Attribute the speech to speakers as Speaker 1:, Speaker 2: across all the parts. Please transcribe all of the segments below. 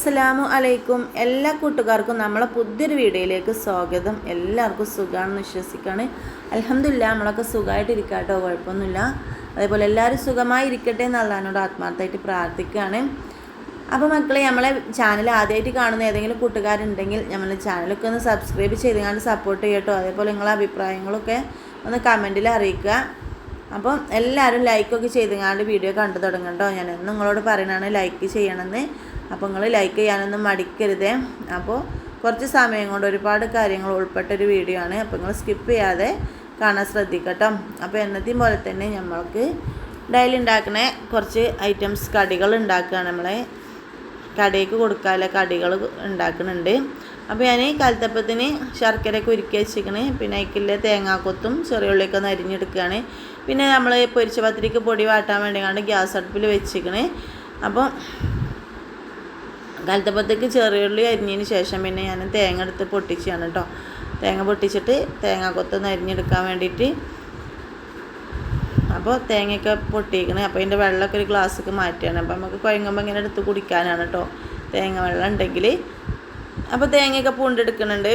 Speaker 1: അസ്സലാമു അലൈക്കും. എല്ലാ കൂട്ടുകാർക്കും നമ്മളെ പുതിയൊരു വീഡിയോയിലേക്ക് സ്വാഗതം. എല്ലാവർക്കും സുഖമാണെന്ന് വിശ്വസിക്കുകയാണ്. അലഹമില്ല നമ്മളൊക്കെ സുഖമായിട്ട് ഇരിക്കാട്ടോ കുഴപ്പമൊന്നുമില്ല. അതേപോലെ എല്ലാവരും സുഖമായി ഇരിക്കട്ടെ എന്നുള്ളതിനോട് ആത്മാർത്ഥമായിട്ട് പ്രാർത്ഥിക്കുകയാണ്. അപ്പോൾ മക്കളെ നമ്മളെ ചാനൽ ആദ്യമായിട്ട് കാണുന്ന ഏതെങ്കിലും കൂട്ടുകാരുണ്ടെങ്കിൽ നമ്മളെ ചാനലൊക്കെ ഒന്ന് സബ്സ്ക്രൈബ് ചെയ്തുകൊണ്ട് സപ്പോർട്ട് ചെയ്യട്ടോ. അതേപോലെ നിങ്ങളെ അഭിപ്രായങ്ങളൊക്കെ ഒന്ന് കമന്റിൽ അറിയിക്കുക. അപ്പം എല്ലാവരും ലൈക്കൊക്കെ ചെയ്തുകൊണ്ട് വീഡിയോ കണ്ടു തുടങ്ങണ്ടോ ഞാൻ എന്നും നിങ്ങളോട് പറയണതാണ് ലൈക്ക് ചെയ്യണമെന്ന്. അപ്പോൾ നിങ്ങൾ ലൈക്ക് ചെയ്യാനൊന്നും മടിക്കരുതേ. അപ്പോൾ കുറച്ച് സമയം കൊണ്ട് ഒരുപാട് കാര്യങ്ങൾ ഉൾപ്പെട്ടൊരു വീഡിയോ ആണ്. അപ്പോൾ നിങ്ങൾ സ്കിപ്പ് ചെയ്യാതെ കാണാൻ ശ്രദ്ധിക്കട്ടോ. അപ്പോൾ എന്നത്തെയും പോലെ തന്നെ നമ്മൾക്ക് ഡെയിലി ഉണ്ടാക്കുന്ന കുറച്ച് ഐറ്റംസ് കടികൾ ഉണ്ടാക്കുകയാണ് നമ്മളെ. കടയ്ക്ക് കൊടുക്കാനുള്ള കടികൾ ഉണ്ടാക്കുന്നുണ്ട് അപ്പോൾ ഞാൻ കലത്തപ്പത്തിന് ശർക്കര കുരുക്കി വെച്ചിരിക്കണ്. പിന്നെ അയക്കില്ല തേങ്ങാക്കൊത്തും ചെറിയ ഉള്ളിയൊക്കെ ഒന്ന് അരിഞ്ഞെടുക്കുകയാണ് പിന്നെ നമ്മൾ പൊരിച്ച പത്തിരിക്ക് പൊടി വാട്ടാൻ വേണ്ടി കണ്ട് ഗ്യാസ് അടുപ്പിൽ വെച്ചിരിക്കണ്. അപ്പോൾ കലത്തപ്പത്തേക്ക് ചെറിയുള്ളി അരിഞ്ഞതിന് ശേഷം പിന്നെ ഞാൻ തേങ്ങ എടുത്ത് പൊട്ടിച്ചാണ് കേട്ടോ. തേങ്ങ പൊട്ടിച്ചിട്ട് തേങ്ങാക്കൊത്തൊന്ന് അരിഞ്ഞെടുക്കാൻ വേണ്ടിയിട്ട് അപ്പോൾ തേങ്ങയൊക്കെ പൊട്ടിയിരിക്കണേ അപ്പോൾ അതിന്റെ വെള്ളമൊക്കെ ഒരു ഗ്ലാസ്സൊക്കെ മാറ്റുകയാണ്. അപ്പോൾ നമുക്ക് കുഴങ്ങുമ്പോൾ ഇങ്ങനെ എടുത്ത് കുടിക്കാനാണ് കേട്ടോ. തേങ്ങ വെള്ളം ഉണ്ടെങ്കിൽ അപ്പോൾ തേങ്ങയൊക്കെ പൂണ്ടെടുക്കുന്നുണ്ട്.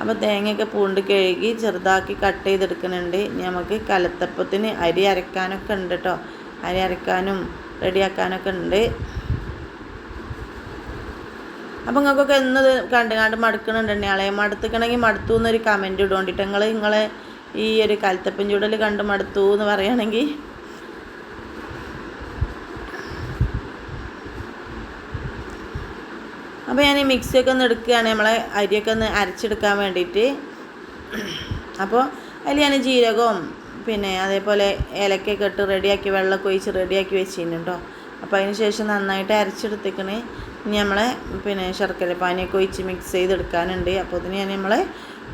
Speaker 1: അപ്പോൾ തേങ്ങയൊക്കെ പൂണ്ട് കഴുകി ചെറുതാക്കി കട്ട് ചെയ്തെടുക്കുന്നുണ്ട്. നമുക്ക് കലത്തപ്പത്തിന് അരി അരക്കാനൊക്കെ ഉണ്ട് കേട്ടോ. അരി അരക്കാനും റെഡിയാക്കാനൊക്കെ ഉണ്ട്. അപ്പം നിങ്ങൾക്കൊക്കെ എന്നത് കണ്ടുകാണ്ട് കണ്ട് മടുക്കണുണ്ടെന്നെ ആളെ. മടുത്തിക്കണമെങ്കിൽ മടുത്തു എന്നൊരു കമന്റ് ഇടുകൊണ്ടിട്ട് നിങ്ങൾ നിങ്ങളെ ഈ ഒരു കൽത്തപ്പൻ ചൂടൽ കണ്ട് മടുത്തു എന്ന് പറയുകയാണെങ്കിൽ അപ്പോൾ ഞാൻ ഈ മിക്സിയൊക്കെ ഒന്ന് എടുക്കുകയാണ് നമ്മളെ അരിയൊക്കെ ഒന്ന് അരച്ചെടുക്കാൻ വേണ്ടിയിട്ട് അപ്പോൾ അതിൽ ഞാൻ ജീരകവും പിന്നെ അതേപോലെ ഏലക്കൊക്കെ ഇട്ട് റെഡിയാക്കി വെള്ളമൊക്കെ ഒഴിച്ച് റെഡിയാക്കി വെച്ചിരുന്നു കേട്ടോ അപ്പോൾ അതിന് ശേഷം നന്നായിട്ട് അരച്ചെടുത്തേക്കണേ. ഇനി നമ്മളെ പിന്നെ ശർക്കര പാനിയൊക്കെ ഒഴിച്ച് മിക്സ് ചെയ്തെടുക്കാനുണ്ട്. അപ്പോൾ അതിന് ഞാൻ നമ്മളെ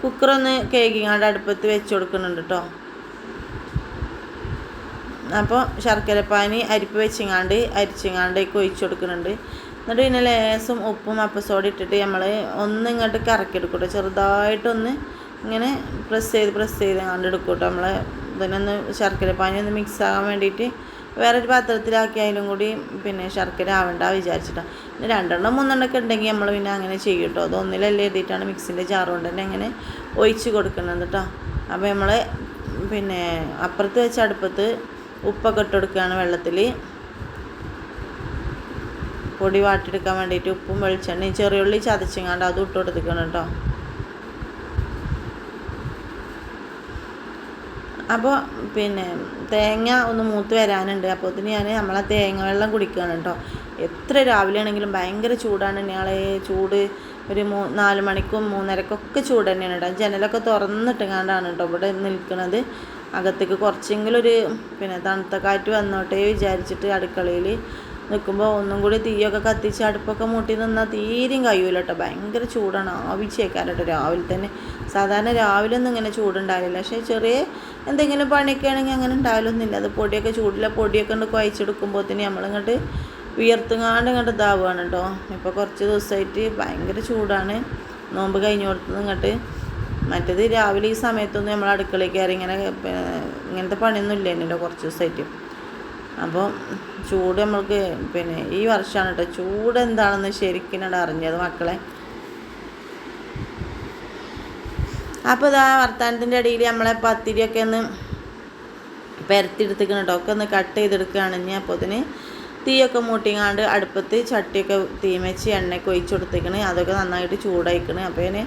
Speaker 1: കുക്കറൊന്ന് കേക്കിങ്ങാണ്ട് അടുപ്പത്ത് വെച്ച് കൊടുക്കുന്നുണ്ട് കേട്ടോ അപ്പോൾ ശർക്കരപ്പാനി അരിപ്പ് വെച്ചിങ്ങാണ്ട് അരിച്ചിങ്ങാണ്ടേക്ക് ഒഴിച്ച് കൊടുക്കുന്നുണ്ട്. എന്നിട്ട് പിന്നെ ലേസും ഉപ്പും അപ്പസോഡ് ഇട്ടിട്ട് നമ്മൾ ഒന്ന് ഇങ്ങോട്ട് കറക്കി എടുക്കൂട്ടോ ചെറുതായിട്ടൊന്ന് ഇങ്ങനെ പ്രസ് ചെയ്ത് പ്രസ് ചെയ്ത് കണ്ട് എടുക്കൂട്ടോ നമ്മൾ ഇതിനൊന്ന് ശർക്കരപ്പാനി ഒന്ന് മിക്സ് ആകാൻ വേണ്ടിയിട്ട് വേറൊരു പാത്രത്തിലാക്കി അതിലും കൂടി പിന്നെ ശർക്കര ആവണ്ട വിചാരിച്ചിട്ടാണ് പിന്നെ രണ്ടെണ്ണം മൂന്നെണ്ണമൊക്കെ ഉണ്ടെങ്കിൽ നമ്മൾ പിന്നെ അങ്ങനെ ചെയ്യും കേട്ടോ അത് ഒന്നിലല്ലേ എഴുതിയിട്ടാണ് മിക്സിന്റെ ചാറുകൊണ്ട് തന്നെ അങ്ങനെ ഒഴിച്ച് കൊടുക്കുന്നത് കേട്ടോ അപ്പോൾ നമ്മൾ പിന്നെ അപ്പുറത്ത് വെച്ച് അടുപ്പത്ത് ഉപ്പൊക്കെ ഇട്ട് കൊടുക്കുകയാണ് വെള്ളത്തിൽ പൊടി വാട്ടിയെടുക്കാൻ വേണ്ടിയിട്ട് ഉപ്പും വെളിച്ചെണ്ണയും ചെറിയുള്ളി ചതച്ചിങ്ങാണ്ട് അതും ഇട്ട് കൊടുത്തിക്കണം കേട്ടോ അപ്പോൾ പിന്നെ തേങ്ങ ഒന്ന് മൂത്ത് വരാനുണ്ട്. അപ്പോൾ അതിന് ഞാൻ നമ്മളെ തേങ്ങ വെള്ളം കുടിക്കുകയാണ് കേട്ടോ എത്ര രാവിലെ ആണെങ്കിലും ഭയങ്കര ചൂടാണ്. ഞങ്ങളെ ചൂട് ഒരു മൂ നാല് മണിക്കും മൂന്നരക്കൊക്കെ ചൂട് തന്നെയാണ് കേട്ടോ ജനലൊക്കെ തുറന്നിട്ടുങ്ങാണ്ടാണ് കേട്ടോ ഇവിടെ നിൽക്കുന്നത് അകത്തേക്ക് കുറച്ചെങ്കിലും ഒരു പിന്നെ തണുത്ത കാറ്റ് വന്നോട്ടെ വിചാരിച്ചിട്ട് അടുക്കളയിൽ നിൽക്കുമ്പോൾ ഒന്നും കൂടി തീയൊക്കെ കത്തിച്ച് അടുപ്പൊക്കെ മൂട്ടി നിന്നാൽ തീരെയും കഴിയൂല കേട്ടോ ഭയങ്കര ചൂടാണ്. ആവിച്ചേക്കാൻ കേട്ടോ രാവിലെ തന്നെ. സാധാരണ രാവിലെ ഒന്നും ഇങ്ങനെ ചൂടുണ്ടാവില്ല. പക്ഷേ ചെറിയ എന്തെങ്കിലും പണിയൊക്കെ ആണെങ്കിൽ അങ്ങനെ ഉണ്ടാവില്ലൊന്നുമില്ല അത് പൊടിയൊക്കെ ചൂടില്ല പൊടിയൊക്കെ ഉണ്ട് കുഴച്ചെടുക്കുമ്പോൾ തന്നെ നമ്മളിങ്ങോട്ട് വിയർത്തുങ്ങാണ്ട് ഇങ്ങോട്ട് ഇതാവുകയാണ് കേട്ടോ ഇപ്പോൾ കുറച്ച് ദിവസമായിട്ട് ഭയങ്കര ചൂടാണ്. നോമ്പ് കഴിഞ്ഞ് കൊടുത്തത് ഇങ്ങോട്ട് മറ്റേത് രാവിലെ ഈ സമയത്തൊന്നും നമ്മൾ അടുക്കളയ്ക്ക് കയറി ഇങ്ങനെ ഇങ്ങനത്തെ പണിയൊന്നും ഇല്ലേനല്ലോ കുറച്ച് ദിവസമായിട്ട് അപ്പോൾ ചൂട് നമ്മൾക്ക് പിന്നെ ഈ വർഷമാണ് കേട്ടോ ചൂട് എന്താണെന്ന് ശരിക്കും അറിഞ്ഞത് മക്കളെ. അപ്പോൾ ഇതാ വർത്താനത്തിന്റെ ഇടയിൽ നമ്മളെ പത്തിരിയൊക്കെ ഒന്ന് പരത്തിയെടുത്തിക്കണം കേട്ടോ ഒക്കെ ഒന്ന് കട്ട് ചെയ്തെടുക്കുകയാണ്. ഞാൻ അപ്പോൾ അതിന് തീയൊക്കെ മൂട്ടിങ്ങാണ്ട് അടുപ്പത്ത് ചട്ടിയൊക്കെ തീമച്ച് എണ്ണയൊക്കെ ഒഴിച്ച് കൊടുത്തേക്കണ്. അതൊക്കെ നന്നായിട്ട് ചൂടായിക്കണ്. അപ്പോൾ ഇതിന്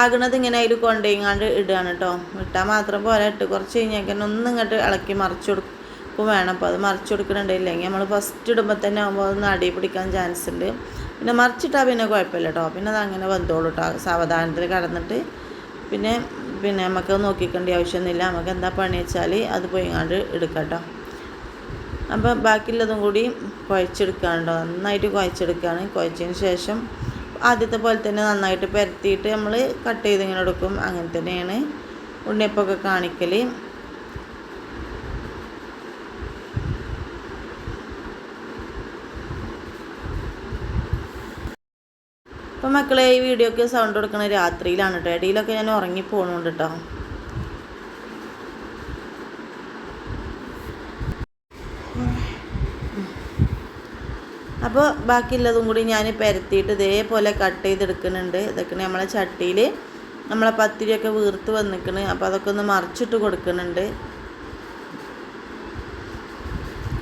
Speaker 1: ആകണത് ഇങ്ങനെ അതിൽ കൊണ്ടുപോയിങ്ങാണ്ട് ഇടുകയാണ് കേട്ടോ ഇട്ടാൽ മാത്രം പോലെ ഇട്ട് കുറച്ച് കഴിഞ്ഞാൽ ഒന്നും ഇങ്ങോട്ട് ഇളക്കി മറിച്ച് കൊടുക്കും. ഉപ്പ് വേണം. അപ്പോൾ അത് മറിച്ച് കൊടുക്കണുണ്ട് ഇല്ലെങ്കിൽ നമ്മൾ ഫസ്റ്റ് ഇടുമ്പോൾ തന്നെ ആകുമ്പോൾ അതൊന്ന് അടി പിടിക്കാൻ ചാൻസ് ഉണ്ട്. പിന്നെ മറിച്ചിട്ടാൽ പിന്നെ കുഴപ്പമില്ല കേട്ടോ പിന്നെ അത് അങ്ങനെ വന്നോളൂ കേട്ടോ സാവധാനത്തിൽ കടന്നിട്ട്. പിന്നെ പിന്നെ നമുക്ക് നോക്കിക്കേണ്ട ആവശ്യമൊന്നുമില്ല. നമുക്ക് എന്താ പണി വെച്ചാൽ അത് പോയിങ്ങാണ്ട് എടുക്കാം കേട്ടോ അപ്പോൾ ബാക്കിയുള്ളതും കൂടി കുഴച്ചെടുക്കാനുണ്ടോ നന്നായിട്ട് കുഴച്ചെടുക്കുകയാണ് കുഴച്ചതിന് ശേഷം ആദ്യത്തെ പോലെ തന്നെ നന്നായിട്ട് പരത്തിയിട്ട് നമ്മൾ കട്ട് ചെയ്ത് ഇങ്ങനെ എടുക്കും. അങ്ങനെ തന്നെയാണ് ഉണ്ണിയപ്പൊക്കെ കാണിക്കൽ അപ്പം മക്കളെ ഈ വീഡിയോക്ക് സൗണ്ട് കൊടുക്കണ രാത്രിയിലാണ് കേട്ടോ ഇടയിലൊക്കെ ഞാൻ ഉറങ്ങി പോകണുണ്ട് കേട്ടോ
Speaker 2: അപ്പോൾ ബാക്കിയുള്ളതും കൂടി ഞാൻ പരത്തിയിട്ട് ഇതേപോലെ കട്ട് ചെയ്തെടുക്കുന്നുണ്ട്. ഇതൊക്കെ നമ്മളെ ചട്ടിയിൽ നമ്മളെ പത്തിരിയൊക്കെ വീർത്ത് വന്നിക്കണ്. അപ്പോൾ അതൊക്കെ ഒന്ന് മറിച്ചിട്ട് കൊടുക്കുന്നുണ്ട്.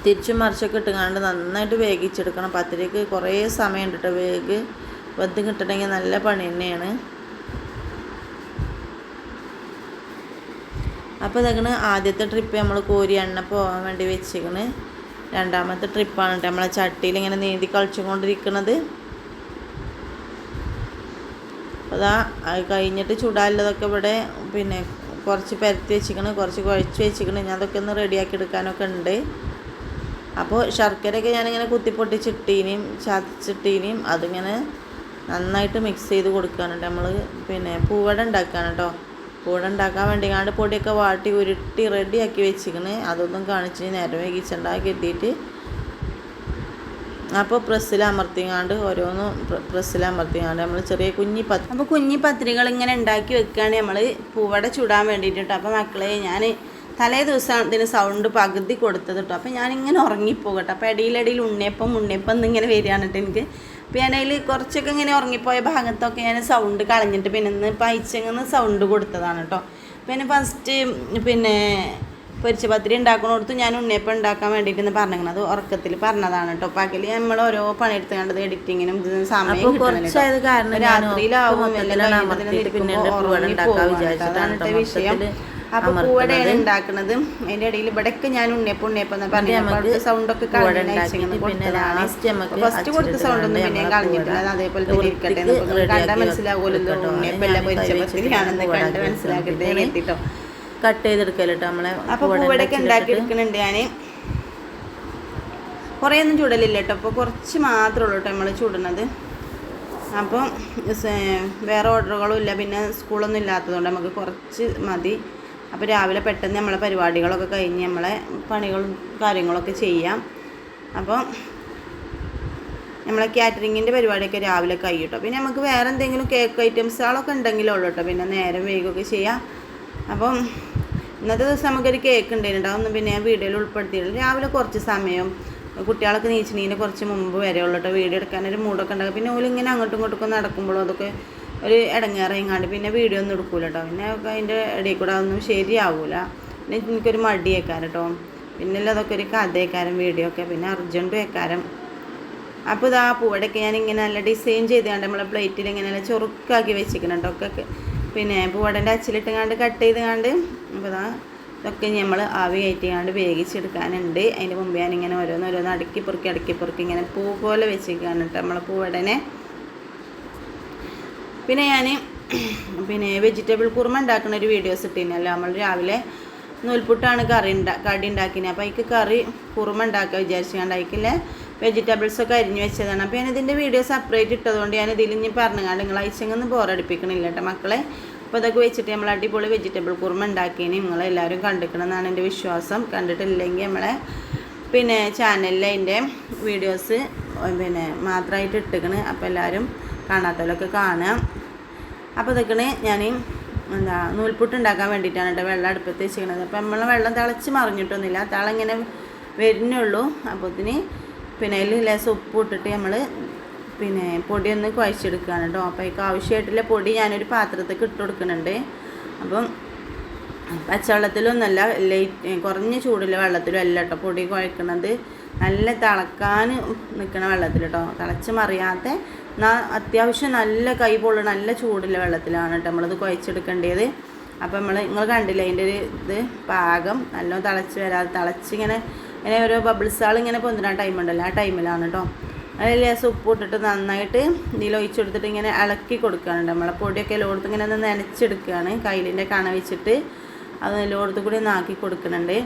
Speaker 2: തിരിച്ചും മറിച്ചൊക്കെ ഇട്ടുകൊണ്ട് നന്നായിട്ട് വേഗിച്ചെടുക്കണം പത്തിരിക്ക് കുറേ സമയം ഉണ്ട് കേട്ടോ വേഗ് വെന്ത് കിട്ടണമെങ്കിൽ നല്ല പണി തന്നെയാണ്. അപ്പോൾ ഇതങ്ങനെ ആദ്യത്തെ ട്രിപ്പ് നമ്മൾ കോരി എണ്ണ പോകാൻ വേണ്ടി വെച്ചിക്കണ് രണ്ടാമത്തെ ട്രിപ്പാണ് കേട്ടോ. നമ്മളെ ചട്ടിയിൽ ഇങ്ങനെ നീന്തി കളിച്ചുകൊണ്ടിരിക്കുന്നത് അതാ അത് കഴിഞ്ഞിട്ട് ചൂടാല്ലതൊക്കെ ഇവിടെ പിന്നെ കുറച്ച് പരത്തി വെച്ചിക്കണ് കുറച്ച് കുഴച്ച് വെച്ചിക്കണ് ഞാൻ അതൊക്കെ ഒന്ന് റെഡിയാക്കി എടുക്കാനൊക്കെ ഉണ്ട്. അപ്പോൾ ശർക്കരയൊക്കെ ഞാനിങ്ങനെ കുത്തിപ്പൊട്ടിച്ചിട്ടീനിയും ചതച്ചിട്ടീനിയും അതിങ്ങനെ നന്നായിട്ട് മിക്സ് ചെയ്ത് കൊടുക്കാനുണ്ട്. നമ്മൾ പിന്നെ പൂവട ഉണ്ടാക്കാൻ കേട്ടോ പൂവട ഉണ്ടാക്കാൻ വേണ്ടി കാണ്ട് പൊടിയൊക്കെ വാട്ടി ഉരുട്ടി റെഡിയാക്കി വെച്ചിക്കണ് അതൊന്നും കാണിച്ച് നേരം വൈകിച്ചുണ്ടാക്കി എത്തിയിട്ട് അപ്പോൾ പ്രസ്സിൽ അമർത്തിങ്ങാണ്ട് ഓരോന്നും പ്രസ്സിൽ അമർത്തിങ്ങാണ്ട് നമ്മൾ ചെറിയ കുഞ്ഞി പത്ത് അപ്പോൾ കുഞ്ഞി പത്രികൾ ഇങ്ങനെ ഉണ്ടാക്കി വെക്കുകയാണ് നമ്മൾ പൂവട ചുടാൻ വേണ്ടിയിട്ട് അപ്പോൾ മക്കളെ ഞാൻ തലേ ദിവസം ഇതിന് സൗണ്ട് പകുതി കൊടുത്തത് കേട്ടോ അപ്പോൾ ഞാനിങ്ങനെ ഉറങ്ങിപ്പോകട്ടോ. അപ്പോൾ ഇടയിലിടയിൽ ഉണ്ണിയപ്പം ഉണ്ണിയപ്പം എന്നിങ്ങനെ വരികയാണ് കേട്ടോ എനിക്ക്. അപ്പോൾ ഞാൻ അതിൽ കുറച്ചൊക്കെ ഇങ്ങനെ ഉറങ്ങിപ്പോയ ഭാഗത്തൊക്കെ ഞാൻ സൗണ്ട് കളഞ്ഞിട്ട് പിന്നെ ഇന്ന് പൈച്ചങ്ങന്ന് സൗണ്ട് കൊടുത്തതാണ് കേട്ടോ പിന്നെ ഫസ്റ്റ് പിന്നെ പൊരിച്ച പത്തിരി ഉണ്ടാക്കണോടത്ത് ഞാൻ ഉണ്ണിയപ്പം ഉണ്ടാക്കാൻ വേണ്ടിയിട്ട് പറഞ്ഞത് അത് ഉറക്കത്തിൽ പറഞ്ഞതാണ് കേട്ടോ പകൽ നമ്മൾ ഓരോ പണിയെടുത്ത് കണ്ടത് എഡിറ്റിങ്ങിനും സമയം
Speaker 1: കുറച്ചായത് കാരണം
Speaker 2: രാത്രിയിലാവും
Speaker 1: പിന്നെ
Speaker 2: വിഷയം. അപ്പൊ കൂടെയാണ് ഉണ്ടാക്കുന്നത് അതിന്റെ ഇടയിൽ ഇവിടെയൊക്കെ ഞാൻ ഉണ്ണിയപ്പം ഉണ്ണിയപ്പം പറഞ്ഞു സൗണ്ട് ഒക്കെ ഫസ്റ്റ് കൊടുത്ത സൗണ്ട് ഒന്നും പിന്നെ കളഞ്ഞിട്ടില്ല അതേപോലെ തന്നെ ഇരിക്കട്ടെ കണ്ടാൽ മനസ്സിലാവുമല്ലോ. ഉണ്ണിയപ്പം എല്ലാം പൊരിച്ച പത്തിരിയാണെന്ന് കണ്ട് മനസ്സിലാക്കിയിട്ട് ഞാൻ എത്തിട്ടോ
Speaker 1: കട്ട് ചെയ്തെടുക്കല്ലോ നമ്മളെ
Speaker 2: അപ്പോൾ പൂവടയൊക്കെ ഉണ്ടാക്കി എടുക്കുന്നുണ്ട് ഞാൻ കുറേ ഒന്നും ചൂടലില്ല കേട്ടോ അപ്പോൾ കുറച്ച് മാത്രമേ ഉള്ളൂ കേട്ടോ നമ്മൾ ചൂടുന്നത് അപ്പം വേറെ ഓർഡറുകളും ഇല്ല. പിന്നെ സ്കൂളൊന്നും ഇല്ലാത്തതുകൊണ്ട് നമുക്ക് കുറച്ച് മതി. അപ്പോൾ രാവിലെ പെട്ടെന്ന് നമ്മളെ പരിപാടികളൊക്കെ കഴിഞ്ഞ് നമ്മളെ പണികളും കാര്യങ്ങളൊക്കെ ചെയ്യാം. അപ്പോൾ നമ്മളെ കാറ്ററിങ്ങിന്റെ പരിപാടിയൊക്കെ രാവിലെ കഴിയും പിന്നെ നമുക്ക് വേറെ എന്തെങ്കിലും കേക്ക് ഐറ്റംസുകളൊക്കെ ഉണ്ടെങ്കിലും ഉള്ളു കേട്ടോ പിന്നെ നേരം വൈകുകയൊക്കെ ചെയ്യാം. അപ്പം ഇന്നത്തെ ദിവസം നമുക്കൊരു കേക്ക് ഉണ്ടായിരുന്നു പിന്നെ ഞാൻ വീഡിയോയിൽ ഉൾപ്പെടുത്തിയിട്ടില്ല. രാവിലെ കുറച്ച് സമയം കുട്ടികളൊക്കെ നീച്ചിനീന്റെ കുറച്ച് മുമ്പ് വരെ ഉള്ളൂ കേട്ടോ വീഡിയോ എടുക്കാനൊരു മൂടൊക്കെ ഉണ്ടാകും. പിന്നെ ഓലിങ്ങനെ അങ്ങോട്ടും ഇങ്ങോട്ടും നടക്കുമ്പോഴും അതൊക്കെ ഒരു ഇടങ്ങേറങ്ങാണ്ട് പിന്നെ വീഡിയോ ഒന്നും എടുക്കൂല കേട്ടോ പിന്നെ അതിന്റെ ഇടയിൽ കൂടെ ഒന്നും ശരിയാവൂല. പിന്നെ എനിക്കൊരു മടിയേക്കാരം കേട്ടോ പിന്നെ അതൊക്കെ ഒരു കഥയേക്കാരം വീഡിയോ ഒക്കെ. പിന്നെ അർജന്റും ഏക്കാരം. അപ്പോൾ ഇതാ പൂവടൊക്കെ ഞാൻ ഇങ്ങനെ നല്ല ഡിസൈൻ ചെയ്തുകൊണ്ട് നമ്മളെ പ്ലേറ്റിൽ ഇങ്ങനെ നല്ല ചൊറുക്കാക്കി വെച്ചിരിക്കണം കേട്ടോ ഒക്കെ പിന്നെ പൂവടന്റെ അച്ചിലിട്ട് കണ്ട് കട്ട് ചെയ്ത് കണ്ട് അപ്പോൾ ഇതാ ഇതൊക്കെ നമ്മൾ ആവി കയറ്റിക്കാണ്ട് വേവിച്ചെടുക്കാനുണ്ട്. അതിന്റെ മുമ്പ് ഞാനിങ്ങനെ ഓരോന്ന് ഓരോന്ന് അടുക്കി പെറുക്കി അടുക്കി പെറുക്കി ഇങ്ങനെ പൂ പോലെ വെച്ചിരിക്കുകയാണ് കേട്ടോ നമ്മളെ പൂവടനെ. പിന്നെ ഞാൻ പിന്നെ വെജിറ്റബിൾ കുറുമ ഉണ്ടാക്കുന്ന ഒരു വീഡിയോസ് ഇട്ടിരുന്നല്ലോ. നമ്മൾ രാവിലെ നൂൽപുട്ടാണ് കറി ഉണ്ടാ കടി ഉണ്ടാക്കിയത് അപ്പോൾ അതിക്ക് കറി കുറുമ ഉണ്ടാക്കുക വിചാരിച്ചുകൊണ്ട് അതിക്കില്ലേ വെജിറ്റബിൾസൊക്കെ അരിഞ്ഞ് വെച്ചതാണ്. അപ്പോൾ ഞാൻ ഇതിന്റെ വീഡിയോ സെപ്പറേറ്റ് ഇട്ടതുകൊണ്ട് ഞാൻ ഇതിൽ ഇനി പറഞ്ഞുകൊണ്ട് നിങ്ങൾ അയച്ചെങ്ങൊന്നും ബോറടിപ്പിക്കണില്ല കേട്ടോ മക്കളെ. അപ്പോൾ ഇതൊക്കെ വെച്ചിട്ട് നമ്മൾ അടിപൊളി വെജിറ്റബിൾ കുറുമ ഉണ്ടാക്കിയതിന് നിങ്ങളെല്ലാവരും കണ്ടിരിക്കണം എന്നാണ് എന്റെ വിശ്വാസം. കണ്ടിട്ടില്ലെങ്കിൽ നമ്മളെ പിന്നെ ചാനലിൽ അതിന്റെ വീഡിയോസ് പിന്നെ മാത്രമായിട്ട് ഇട്ടിക്കണ്. അപ്പോൾ എല്ലാവരും കാണാത്തവരൊക്കെ കാണുക. അപ്പോൾ ഇതൊക്കെ ഞാൻ എന്താ നൂൽപുട്ട് ഉണ്ടാക്കാൻ വേണ്ടിയിട്ടാണ് കേട്ടോ വെള്ളം അടുപ്പത്ത് വെച്ചിരിക്കുന്നത്. അപ്പോൾ നമ്മൾ വെള്ളം തിളച്ച് മറിഞ്ഞിട്ടൊന്നുമില്ല. തള ഇങ്ങനെ വരുന്നുള്ളൂ അപ്പോത്തിന് പിന്നെ അതിൽ ലേശം ഉപ്പ് ഇട്ടിട്ട് നമ്മൾ പിന്നെ പൊടി ഒന്ന് കുഴച്ചെടുക്കുകയാണ് കേട്ടോ. അപ്പോൾ അതിക്ക് ആവശ്യമായിട്ടുള്ള പൊടി ഞാനൊരു പാത്രത്തേക്ക് ഇട്ട് കൊടുക്കുന്നുണ്ട്. അപ്പം പച്ചവെള്ളത്തിലൊന്നല്ല ലൈറ്റ് കുറഞ്ഞ ചൂടുള്ള വെള്ളത്തിലും അല്ല കേട്ടോ പൊടി കുഴക്കണത് നല്ല തിളക്കാൻ നിൽക്കണ വെള്ളത്തിൽ കേട്ടോ. തിളച്ച് മറിയാത്ത അത്യാവശ്യം നല്ല കൈ പൊള്ളുന്ന നല്ല ചൂടുള്ള വെള്ളത്തിലാണ് കേട്ടോ നമ്മളത് കുഴച്ചെടുക്കേണ്ടത്. അപ്പോൾ നമ്മൾ നിങ്ങൾ കണ്ടില്ലേ അതിന്റെ ഒരു ഇത് പാകം നല്ലോണം തിളച്ച് വരാതെ തിളച്ചിങ്ങനെ ഇങ്ങനെ ഓരോ ബബിൾസാൾ ഇങ്ങനെ പൊന്തുന്ന ടൈം ഉണ്ടല്ലോ ആ ടൈമിലാണ് കേട്ടോ അതിൽ ലേശം ഉപ്പ് ഇട്ടിട്ട് നന്നായിട്ട് ഇതിൽ ഒഴിച്ചെടുത്തിട്ട് ഇങ്ങനെ ഇളക്കി കൊടുക്കുകയാണ് നമ്മളെ പൊടിയൊക്കെ ലോടത്ത് ഇങ്ങനെ ഒന്ന് നനച്ചെടുക്കുകയാണ് കയ്യിലിന്റെ കണ വെച്ചിട്ട് അത് ലോടത്ത് കൂടി ഒന്ന് ആക്കി കൊടുക്കുന്നുണ്ട്.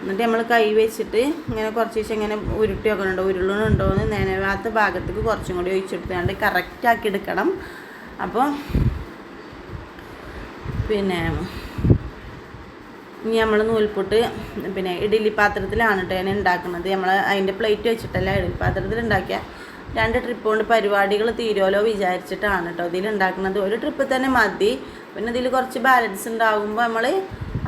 Speaker 2: എന്നിട്ട് നമ്മൾ കൈ വെച്ചിട്ട് ഇങ്ങനെ കുറച്ച് ദിവസം ഇങ്ങനെ ഉരുട്ടി വെക്കുന്നുണ്ടോ ഉരുളണുണ്ടോ എന്ന് നനവാത്ത ഭാഗത്തേക്ക് കുറച്ചും കൂടി ഒഴിച്ചെടുത്താണ്ട് കറക്റ്റാക്കി എടുക്കണം. അപ്പോൾ പിന്നെ ഇനി നമ്മൾ നൂൽപുട്ട് പിന്നെ ഇഡ്ഡലി പാത്രത്തിലാണ് കേട്ടോ ഞാൻ ഉണ്ടാക്കുന്നത് നമ്മൾ അതിന്റെ പ്ലേറ്റ് വെച്ചിട്ടല്ല ഇഡ്ഡലി പാത്രത്തിൽ ഉണ്ടാക്കിയ രണ്ട് ട്രിപ്പ് കൊണ്ട് പരിപാടികൾ തീരുമല്ലോ വിചാരിച്ചിട്ടാണ് കേട്ടോ ഇതിൽ ഉണ്ടാക്കുന്നത് ഒരു ട്രിപ്പ് തന്നെ മതി. പിന്നെ ഇതിൽ കുറച്ച് ബാലൻസ് ഉണ്ടാകുമ്പോൾ നമ്മൾ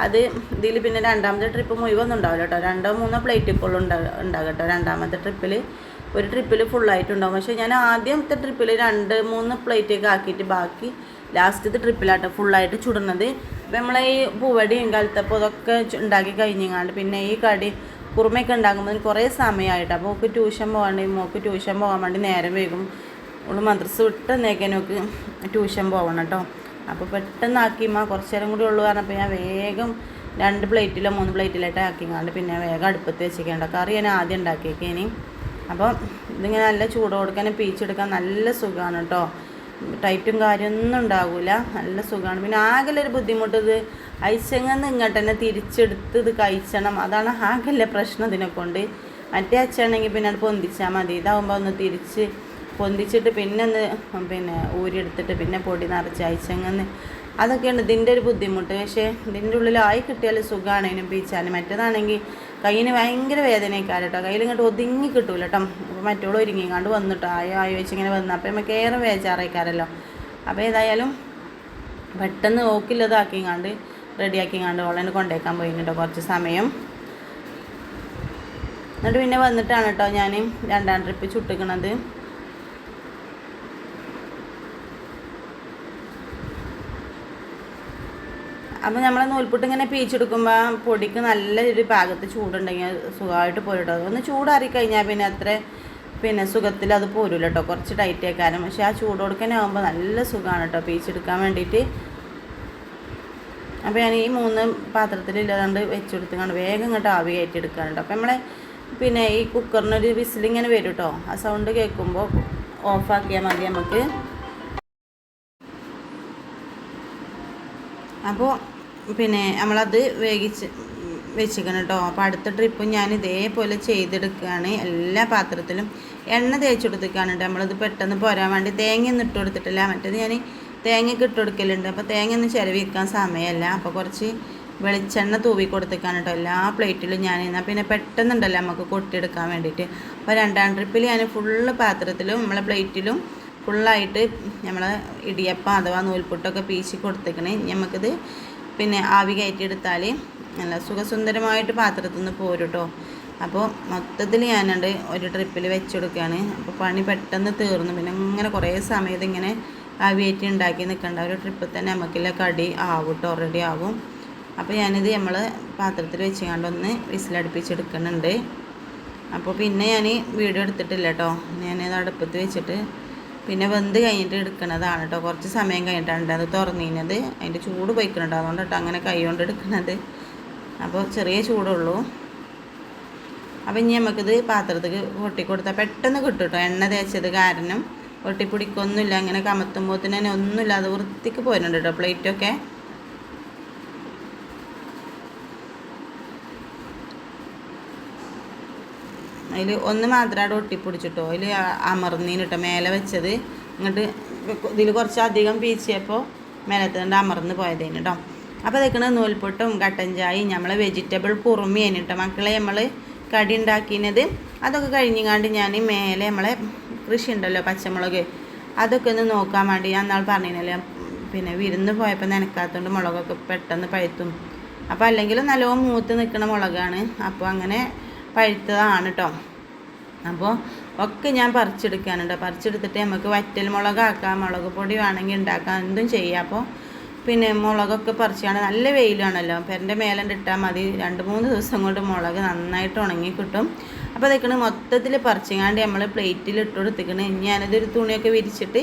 Speaker 2: അത് ഇതിൽ പിന്നെ രണ്ടാമത്തെ ട്രിപ്പ് മുഴുവൊന്നും ഉണ്ടാവില്ല കേട്ടോ രണ്ടോ മൂന്നോ പ്ലേറ്റ് ഇപ്പോൾ ഉണ്ടാകും കേട്ടോ രണ്ടാമത്തെ ട്രിപ്പിൽ ഒരു ട്രിപ്പിൽ ഫുള്ളായിട്ടുണ്ടാകും പക്ഷേ ഞാൻ ആദ്യത്തെ ട്രിപ്പിൽ രണ്ട് മൂന്ന് പ്ലേറ്റൊക്കെ ആക്കിയിട്ട് ബാക്കി ലാസ്റ്റത്തെ ട്രിപ്പിലാട്ടോ ഫുള്ളായിട്ട് ചുടുന്നത്. അപ്പം നമ്മളെ ഈ പൂവടിയും കലത്തപ്പം ഇതൊക്കെ ഉണ്ടാക്കി കഴിഞ്ഞാണ്ട് പിന്നെ ഈ കടി കുറുമയൊക്കെ ഉണ്ടാക്കുമ്പോൾ കുറേ സമയമായിട്ട്. അപ്പോൾ മോക്ക് ട്യൂഷൻ പോകാണ്ട് മോക്ക് ട്യൂഷൻ പോകാൻ വേണ്ടി നേരം വേഗം നമ്മൾ മദ്രസ് വിട്ട് നേക്കാനൊക്കെ ട്യൂഷൻ പോകണം കേട്ടോ അപ്പോൾ പെട്ടെന്ന് ആക്കിമ്മ കുറച്ച് നേരം കൂടി ഉള്ളു പറഞ്ഞപ്പോൾ ഞാൻ വേഗം രണ്ട് പ്ലേറ്റിലോ മൂന്ന് പ്ലേറ്റിലായിട്ട് ആക്കിങ്ങാണ്ട് പിന്നെ വേഗം അടുപ്പത്ത് വെച്ചിരിക്കേണ്ട കറി ഞാൻ ആദ്യം ഉണ്ടാക്കിയേക്കേനി. അപ്പോൾ ഇതിങ്ങനെ നല്ല ചൂട് കൊടുക്കാൻ പീച്ചെടുക്കാൻ നല്ല സുഖമാണ് കേട്ടോ ടൈറ്റും കാര്യമൊന്നും ഉണ്ടാകില്ല നല്ല സുഖമാണ് പിന്നെ ആകെ ഒരു ബുദ്ധിമുട്ട് ഇത് അയച്ചങ്ങന്ന് ഇങ്ങോട്ട് തന്നെ തിരിച്ചെടുത്ത് ഇത് കഴിച്ചണം. അതാണ് ആകെ പ്രശ്നം ഇതിനെ കൊണ്ട് മറ്റേ അച്ഛനാണെങ്കിൽ പിന്നെ അത് പൊന്തിച്ചാൽ മതി. ഇതാവുമ്പോൾ ഒന്ന് തിരിച്ച് പൊന്തിച്ചിട്ട് പിന്നെ ഒന്ന് പിന്നെ ഊരിയെടുത്തിട്ട് പിന്നെ പൊടി നിറച്ച് അയച്ചങ്ങന്ന് അതൊക്കെയാണ് ഇതിന്റെ ഒരു ബുദ്ധിമുട്ട്. പക്ഷേ ഇതിന്റെ ഉള്ളിലായി കിട്ടിയാൽ സുഖമാണ് അതിനും പീച്ചാൽ മറ്റേതാണെങ്കിൽ കയ്യിന് ഭയങ്കര വേദനയൊക്കെ കേട്ടോ. കയ്യിൽ ഇങ്ങോട്ട് ഒതുങ്ങി കിട്ടൂല കേട്ടോ. അപ്പോൾ മറ്റോളം ഒരുങ്ങിങ്ങാണ്ട് വന്നിട്ടോ ആയോ ആയോ വെച്ച് ഇങ്ങനെ വന്നു. അപ്പോൾ നമുക്ക് ഏറെ വേചാറേക്കാരല്ലോ അപ്പോൾ ഏതായാലും പെട്ടെന്ന് ഓക്കില്ലതാക്കിങ്ങാണ്ട് റെഡിയാക്കിങ്ങാണ്ട് ഓളെ കൊണ്ടേക്കാൻ പോയി കേട്ടോ കുറച്ച് സമയം. എന്നിട്ട് പിന്നെ വന്നിട്ടാണ് കേട്ടോ ഞാൻ രണ്ടാം ട്രിപ്പ് ചുട്ടിക്കണത്. അപ്പോൾ നമ്മൾ നൂൽപുട്ട് ഇങ്ങനെ പീച്ചെടുക്കുമ്പോൾ പൊടിക്ക് നല്ല ഒരു പാകത്ത് ചൂടുണ്ടെങ്കിൽ സുഖമായിട്ട് പോരും കേട്ടോ ഒന്ന് ചൂടാറി കഴിഞ്ഞാൽ പിന്നെ അത്ര പിന്നെ സുഖത്തിൽ അത് പോരില്ല കേട്ടോ കുറച്ച് ടൈറ്റ് ആക്കാനും. പക്ഷേ ആ ചൂട് കൊടുക്കാനാകുമ്പോൾ നല്ല സുഖമാണ് കേട്ടോ പീച്ചെടുക്കാൻ വേണ്ടിയിട്ട് അപ്പോൾ ഞാൻ ഈ മൂന്ന് പാത്രത്തിൽ ഇല്ലാണ്ട് വെച്ചെടുത്തുകൊണ്ട് വേഗം ഇങ്ങോട്ട് ആവി കയറ്റിയെടുക്കാണ് കേട്ടോ അപ്പോൾ നമ്മളെ പിന്നെ ഈ കുക്കറിനൊരു വിസിലിങ്ങനെ വരും കേട്ടോ ആ സൗണ്ട് കേൾക്കുമ്പോൾ ഓഫാക്കിയാൽ മതി നമുക്ക്. അപ്പോൾ പിന്നെ നമ്മളത് വേവിച്ച് വെച്ചിരിക്കണം കേട്ടോ. അപ്പോൾ അടുത്ത ട്രിപ്പ് ഞാൻ ഇതേപോലെ ചെയ്തെടുക്കുകയാണ്. എല്ലാ പാത്രത്തിലും എണ്ണ തേച്ചെടുത്തേക്കാണ് കേട്ടോ. നമ്മളത് പെട്ടെന്ന് പോരാൻ വേണ്ടി തേങ്ങ ഒന്നും ഇട്ട് കൊടുത്തിട്ടില്ല. മറ്റേത് ഞാൻ തേങ്ങയൊക്കെ ഇട്ട് കൊടുക്കലുണ്ട്. അപ്പോൾ തേങ്ങ ഒന്നും ചിലവിക്കാൻ സമയമല്ല. അപ്പോൾ കുറച്ച് വെളിച്ചെണ്ണ തൂവി കൊടുത്തേക്കാണ് കേട്ടോ. എല്ലാ പ്ലേറ്റിലും ഞാൻ എന്നാൽ പിന്നെ പെട്ടെന്നുണ്ടല്ലോ നമുക്ക് കൊട്ടിയെടുക്കാൻ വേണ്ടിയിട്ട്. അപ്പോൾ രണ്ടാം ട്രിപ്പിൽ ഞാൻ ഫുള്ള് പാത്രത്തിലും നമ്മളെ പ്ലേറ്റിലും ഫുള്ളായിട്ട് നമ്മൾ ഇടിയപ്പം അഥവാ നൂൽപുട്ടൊക്കെ പീശി കൊടുത്തേക്കണേ നമുക്കിത് പിന്നെ ആവി കയറ്റിയെടുത്താൽ നല്ല സുഖസുന്ദരമായിട്ട് പാത്രത്തിൽ നിന്ന് പോരും കേട്ടോ അപ്പോൾ മൊത്തത്തിൽ ഞാനുണ്ട് ഒരു ട്രിപ്പിൽ വെച്ചെടുക്കുകയാണ് അപ്പോൾ പണി പെട്ടെന്ന് തീർന്നു. പിന്നെ ഇങ്ങനെ കുറേ സമയത്ത് ഇങ്ങനെ ആവി കയറ്റി ഉണ്ടാക്കി നിൽക്കേണ്ട ഒരു ട്രിപ്പിൽ തന്നെ നമുക്കില്ല കടി ആവും കേട്ടോ റെഡി ആവും. അപ്പോൾ ഞാനിത് നമ്മൾ പാത്രത്തിൽ വെച്ച് കണ്ടൊന്ന് വിസിലടുപ്പിച്ചെടുക്കുന്നുണ്ട്. അപ്പോൾ പിന്നെ ഞാൻ വീഡിയോ എടുത്തിട്ടില്ല കേട്ടോ ഞാനത് അടുപ്പത്ത് വെച്ചിട്ട് പിന്നെ വെന്ത് കഴിഞ്ഞിട്ട് എടുക്കണതാണ് കേട്ടോ കുറച്ച് സമയം കഴിഞ്ഞിട്ടാണ് അത് തുറന്നിരുന്നത് അതിന്റെ ചൂട് പോയിക്കുന്നുണ്ട് അതുകൊണ്ട് കേട്ടോ അങ്ങനെ കൈ കൊണ്ട് എടുക്കുന്നത് അപ്പോൾ ചെറിയ ചൂടുള്ളൂ. അപ്പോൾ ഇനി നമുക്കിത് പാത്രത്തിൽ കൊട്ടിക്കൊടുത്താൽ പെട്ടെന്ന് കിട്ടും കേട്ടോ എണ്ണ തേച്ചത് കാരണം ഒട്ടിപ്പിടിക്കൊന്നുമില്ല അങ്ങനെ കമത്തുമ്പോൾ തന്നെ ഒന്നുമില്ല. അത് വൃത്തിക്ക് പോരുന്നുണ്ട് കേട്ടോ പ്ലേറ്റൊക്കെ അതിൽ ഒന്ന് മാത്രം അവിടെ ഒട്ടിപ്പിടിച്ചിട്ടോ. അതിൽ അമർന്നീന് കേട്ടോ മേലെ വെച്ചത്. എന്നിട്ട് ഇതിൽ കുറച്ച് അധികം പീച്ചിയപ്പോൾ മേലത്തുകൊണ്ട് അമർന്ന് പോയതേന് കേട്ടോ അപ്പോൾ അതൊക്കെ നൂൽപൊട്ടും കട്ടൻ ചായയും നമ്മളെ വെജിറ്റബിൾ കുറുമിയാണ് കേട്ടോ മക്കളെ നമ്മൾ കടി ഉണ്ടാക്കിയത് അതൊക്കെ കഴിഞ്ഞങ്ങാണ്ട് ഞാൻ മേലെ നമ്മളെ കൃഷി ഉണ്ടല്ലോ പച്ചമുളക്. അതൊക്കെ ഒന്ന് നോക്കാൻ വേണ്ടി ഞാൻ നാൾ പറഞ്ഞില്ലേ പിന്നെ വിരുന്ന് പോയപ്പോൾ നനക്കാത്തതുകൊണ്ട് മുളകൊക്കെ പെട്ടെന്ന് പഴുത്തും. അപ്പോൾ അല്ലെങ്കിൽ നല്ലോണം മൂത്ത് നിൽക്കുന്ന മുളകാണ്. അപ്പോൾ അങ്ങനെ പഴുത്തതാണ് കേട്ടോ അപ്പോൾ ഒക്കെ ഞാൻ പറിച്ചെടുക്കാനുണ്ട്. പറിച്ചെടുത്തിട്ട് നമുക്ക് വറ്റൽ മുളകാക്കാം. മുളക് പൊടി വേണമെങ്കിൽ ഉണ്ടാക്കാം. എന്തും ചെയ്യാം. അപ്പോൾ പിന്നെ മുളകൊക്കെ പറിച്ചാണ്. നല്ല വെയിലാണല്ലോ. അപ്പം എന്റെ മേലെ ഇട്ടാൽ മതി. രണ്ട് മൂന്ന് ദിവസം കൊണ്ട് മുളക് നന്നായിട്ട് ഉണങ്ങി കിട്ടും. അപ്പോൾ അതൊക്കെ മൊത്തത്തിൽ പറിച്ചങ്ങാണ്ട് നമ്മൾ പ്ലേറ്റിൽ ഇട്ട് കൊടുത്തിക്കണ് ഞാനിതൊരു തുണിയൊക്കെ വിരിച്ചിട്ട്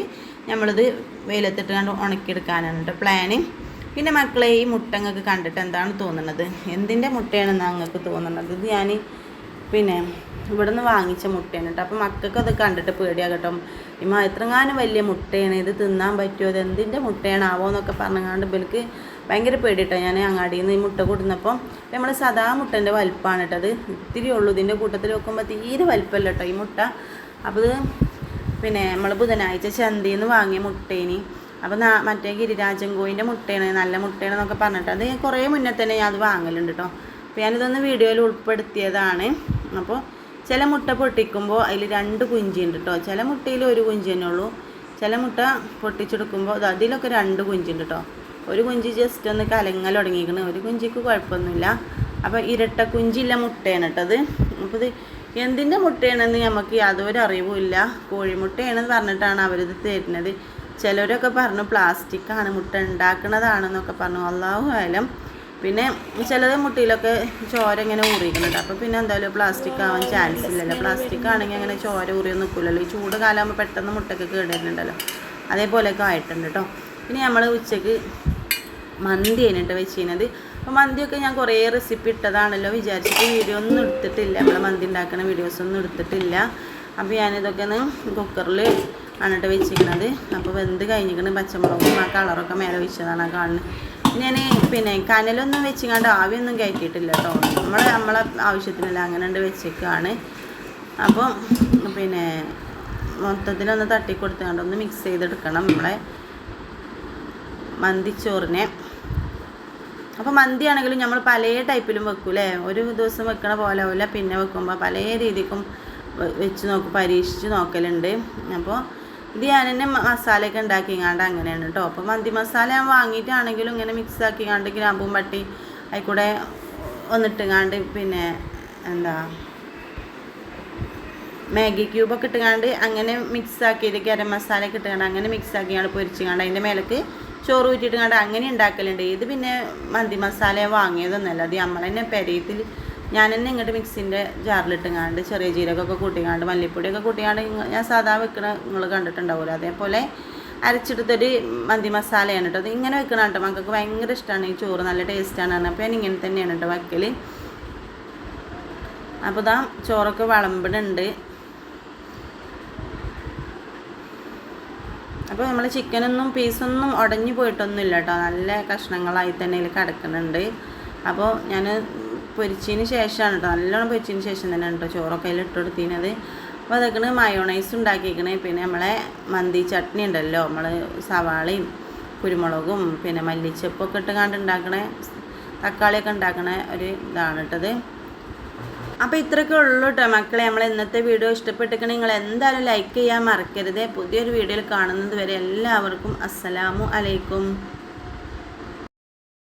Speaker 2: നമ്മളിത് വെയിലത്തിട്ട് കണ്ട് ഉണക്കിയെടുക്കാനാണ് കേട്ടോ പ്ലാന് പിന്നെ മക്കളെ ഈ മുട്ടങ്ങൾക്ക് കണ്ടിട്ട് എന്താണ് തോന്നുന്നത് എന്തിന്റെ മുട്ടയാണെന്നാണ് നിങ്ങൾക്ക് തോന്നുന്നത് ഇത് ഞാൻ പിന്നെ ഇവിടെ നിന്ന് വാങ്ങിച്ച മുട്ടയാണ് കേട്ടോ അപ്പോൾ മക്കൾക്ക് അത് കണ്ടിട്ട് പേടിയാകട്ടോ ഇമ്മ എത്രങ്ങാനും വലിയ മുട്ടയാണ്. ഇത് തിന്നാൻ പറ്റുമോ? അത് എന്തിന്റെ മുട്ടയാണാവോ എന്നൊക്കെ പറഞ്ഞങ്ങാണ്ട് ഇവർക്ക് ഭയങ്കര പേടി കേട്ടോ ഞാൻ അങ്ങാടിയിൽ നിന്ന് ഈ മുട്ട കൂട്ടുന്നപ്പോൾ നമ്മൾ സദാ മുട്ടന്റെ വലിപ്പമാണ് കേട്ടോ അത് ഇത്തിരി ഉള്ളൂ. ഇതിന്റെ കൂട്ടത്തിൽ വെക്കുമ്പോൾ തീരെ വലിപ്പമല്ല കേട്ടോ ഈ മുട്ട. അപ്പോൾ ഇത് പിന്നെ നമ്മൾ ബുധനാഴ്ച ചന്തയിൽ നിന്ന് വാങ്ങിയ മുട്ടേനി. അപ്പോൾ മറ്റേ ഗിരിരാജൻ കോയിന്റെ മുട്ടയാണ്. നല്ല മുട്ടയാണെന്നൊക്കെ പറഞ്ഞിട്ട്. അത് കുറേ മുന്നേ തന്നെ ഞാൻ അത് വാങ്ങലുണ്ട് കേട്ടോ അപ്പോൾ ഞാനിതൊന്ന് വീഡിയോയിൽ ഉൾപ്പെടുത്തിയതാണ്. അപ്പോൾ ചില മുട്ട പൊട്ടിക്കുമ്പോൾ അതിൽ രണ്ട് കുഞ്ചിയുണ്ട് കേട്ടോ ചില മുട്ടയിൽ ഒരു കുഞ്ചി തന്നെ ഉള്ളൂ. ചില മുട്ട പൊട്ടിച്ചെടുക്കുമ്പോൾ അത് അതിലൊക്കെ രണ്ട് കുഞ്ചുണ്ട് കേട്ടോ ഒരു കുഞ്ചി ജസ്റ്റ് ഒന്ന് കലങ്ങൽ തുടങ്ങിയിരിക്കണം ഒരു കുഞ്ചിക്ക് കുഴപ്പമൊന്നുമില്ല. അപ്പോൾ ഇരട്ട കുഞ്ചില്ല മുട്ടയാണ് കേട്ടത് അപ്പോൾ ഇത് എന്തിന്റെ മുട്ടയാണെന്ന് നമുക്ക് യാതൊരു അറിവുമില്ല കോഴിമുട്ടയാണെന്ന് പറഞ്ഞിട്ടാണ് അവരിത് തരുന്നത്. ചിലരൊക്കെ പറഞ്ഞു പ്ലാസ്റ്റിക്കാണ് മുട്ട ഉണ്ടാക്കണതാണെന്നൊക്കെ പറഞ്ഞു. അള്ളാഹു ആയാലും പിന്നെ ചിലത് മുട്ടിയിലൊക്കെ ചോര ഇങ്ങനെ ഊറിക്കുന്നുണ്ട് അപ്പോൾ പിന്നെ എന്തായാലും പ്ലാസ്റ്റിക് ആവാൻ ചാൻസ് ഇല്ലല്ലോ. പ്ലാസ്റ്റിക് ആണെങ്കിൽ അങ്ങനെ ചോര ഊറിയൊന്നും നിൽക്കില്ലല്ലോ. ഈ ചൂട് കാലമാകുമ്പോൾ പെട്ടെന്ന് മുട്ടയ്ക്ക് കേടുവരുന്നുണ്ടല്ലോ അതേപോലെയൊക്കെ ആയിട്ടുണ്ട് കേട്ടോ. ഇനി നമ്മൾ ഉച്ചയ്ക്ക് മന്തി കഴിഞ്ഞിട്ട് വെച്ചിരുന്നത്. അപ്പോൾ മന്തിയൊക്കെ ഞാൻ കുറേ റെസിപ്പി ഇട്ടതാണല്ലോ വിചാരിച്ചിട്ട് വീഡിയോ ഒന്നും എടുത്തിട്ടില്ല. നമ്മൾ മന്തി ഉണ്ടാക്കുന്ന വീഡിയോസ് ഒന്നും എടുത്തിട്ടില്ല. അപ്പോൾ ഞാനിതൊക്കെ ഒന്ന് കുക്കറിൽ ആണ് വെച്ചിരിക്കുന്നത് അപ്പോൾ വെന്ത് കഴിഞ്ഞിരിക്കുന്നത് പച്ചമുളകും ആ കളറൊക്കെ മേലെ വെച്ചതാണ് കാണുന്നത്. ഞാൻ പിന്നെ കനലൊന്നും വെച്ചിങ്ങാണ്ട് ആവിയൊന്നും കയറ്റിയിട്ടില്ല കേട്ടോ. നമ്മൾ നമ്മളെ ആവശ്യത്തിനല്ല അങ്ങനെ ഉണ്ട് വെച്ചേക്കാണ് അപ്പം പിന്നെ മൊത്തത്തിലൊന്ന് തട്ടിക്കൊടുത്തുകൊണ്ട് ഒന്ന് മിക്സ് ചെയ്തെടുക്കണം നമ്മളെ മന്തിച്ചോറിനെ. അപ്പോൾ മന്തി ആണെങ്കിലും നമ്മൾ പല ടൈപ്പിലും വെക്കൂലേ? ഒരു ദിവസം വെക്കണ പോലെ ആവില്ല. പിന്നെ വെക്കുമ്പോൾ പല രീതിക്കും വെച്ച് നോക്കും പരീക്ഷിച്ച് നോക്കലുണ്ട്. അപ്പോൾ ഇത് ഞാൻ തന്നെ മസാലയൊക്കെ ഉണ്ടാക്കിങ്ങാണ്ട് അങ്ങനെയാണ് കേട്ടോ. അപ്പോൾ മന്തി മസാല ഞാൻ വാങ്ങിയിട്ടാണെങ്കിലും ഇങ്ങനെ മിക്സ് ആക്കിങ്ങാണ്ട് ഗ്രാമ്പും പട്ടി അതിൽക്കൂടെ കൂടെ ഒന്നിട്ടുങ്ങാണ്ട് പിന്നെ എന്താ മാഗി ക്യൂബൊക്കെ ഇട്ടുകാണ്ട് അങ്ങനെ മിക്സ് ആക്കിയിട്ട് ഗരം മസാല ഒക്കെ ഇട്ടുകൊണ്ട് അങ്ങനെ മിക്സ് ആക്കിയാണ് പൊരിച്ചുകൊണ്ട് അതിന്റെ മേലേക്ക് ചോറ് ഊറ്റിയിട്ട് കണ്ട അങ്ങനെ ഉണ്ടാക്കലുണ്ട്. ഇത് പിന്നെ മന്തി മസാല വാങ്ങിയതൊന്നുമല്ല. അത് നമ്മൾ തന്നെ പെരയത്തിൽ ഞാൻ തന്നെ ഇങ്ങോട്ട് മിക്സിന്റെ ജാറിലിട്ടുങ്ങാണ്ട് ചെറിയ ജീരകമൊക്കെ കൂട്ടിങ്ങാണ്ട് മല്ലിപ്പൊടിയൊക്കെ കൂട്ടിങ്ങാണ്ട് ഞാൻ സാധാ വെക്കണ നിങ്ങൾ കണ്ടിട്ടുണ്ടാവില്ല അതേപോലെ അരച്ചെടുത്തൊരു മന്തി മസാലയാണ് കേട്ടോ അത് ഇങ്ങനെ വെക്കണം കേട്ടോ മക്കൾക്ക് ഭയങ്കര ഇഷ്ടമാണ് ഈ ചോറ് നല്ല ടേസ്റ്റാണ് അപ്പോൾ ഞാൻ ഇങ്ങനെ തന്നെയാണ് കേട്ടോ വയ്ക്കൽ അപ്പോൾ ഇതാ ചോറൊക്കെ വിളമ്പിടുണ്ട് അപ്പോൾ നമ്മൾ ചിക്കനൊന്നും പീസൊന്നും ഉടഞ്ഞു പോയിട്ടൊന്നുമില്ല കേട്ടോ നല്ല കഷ്ണങ്ങളായി തന്നെ ഇതിൽ കിടക്കുന്നുണ്ട് അപ്പോൾ ഞാൻ പൊരിച്ചതിന് ശേഷമാണ് കേട്ടോ നല്ലോണം പൊരിച്ചതിന് ശേഷം തന്നെയാണ് കേട്ടോ ചോറൊക്കെ അതിൽ ഇട്ട് കൊടുത്തിരുന്നത് അപ്പോൾ അതൊക്കെ മയോണൈസ് ഉണ്ടാക്കിയേക്കണേ. പിന്നെ നമ്മളെ മന്തി ചട്നി ഉണ്ടല്ലോ. നമ്മൾ സവാളയും കുരുമുളകും പിന്നെ മല്ലിച്ചപ്പൊക്കെ ഇട്ട് കണ്ട് ഉണ്ടാക്കണേ. തക്കാളിയൊക്കെ ഉണ്ടാക്കണ ഒരു ഇതാണ് കേട്ടത് അപ്പോൾ ഇത്രയൊക്കെ ഉള്ളൂ കേട്ടോ മക്കളെ. നമ്മൾ ഇന്നത്തെ വീഡിയോ ഇഷ്ടപ്പെട്ടിരിക്കണേ നിങ്ങൾ എന്തായാലും ലൈക്ക് ചെയ്യാൻ മറക്കരുത്. പുതിയൊരു വീഡിയോയിൽ കാണുന്നത് വരെ എല്ലാവർക്കും അസ്സലാമു അലൈക്കും.